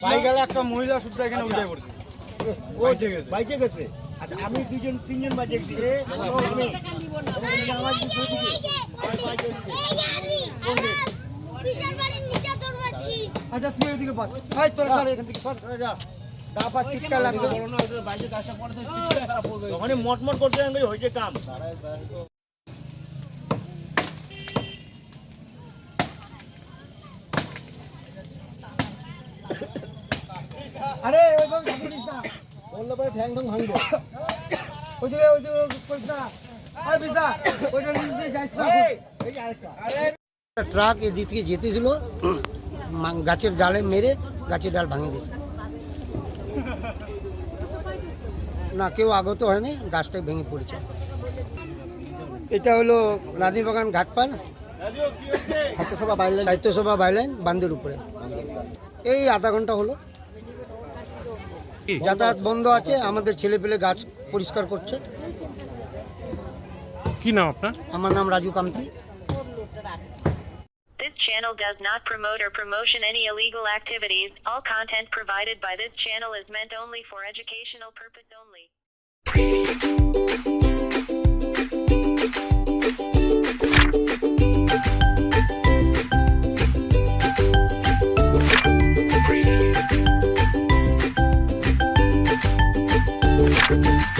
বাইকালে একটা মহিলা শুদ্ধ এখানে পড়ছে ও ঠিক বাইচে গেছে। আচ্ছা আমি দুজন তিনজন গেছি। বাইকে মারছি আচ্ছা তুই ওইদিকে ভাই তোরা এখান থেকে সর সরে যা। গা পা লাগবে ওখানে মটমট করতে হয়েছে কাম। আরে ওইভাবে ঝাঁকি দিস না। বললে পরে ঠ্যাং ঠ্যাং ভাঙবো। ওইদিকে ওইদিকে করিস না। আর বিদা ওইটা নিচ যাইস না। এই আরেকটা। ট্রাক এদিক থেকে যেতেছিল গাছের ডালে মেরে গাছের ডাল ভাঙে দিয়েছে। না কেউ আগত হয়নি গাছটাই ভেঙে পড়েছে। এটা হলো রানীবাগান ঘাটপান হাতসভা বাইরে সাহিত্যসভা বাইলাইন বান্দের উপরে। এই আধা ঘণ্টা হলো। যাতায়াত বন্ধ আছে আমাদের ছেলে পেলে গাছ পরিষ্কার করছে কি নাম আপনার আমার নাম Raju Kamti This channel does not promote or promotion any illegal activities. All content provided by this channel is meant only for educational purpose only. Thank you.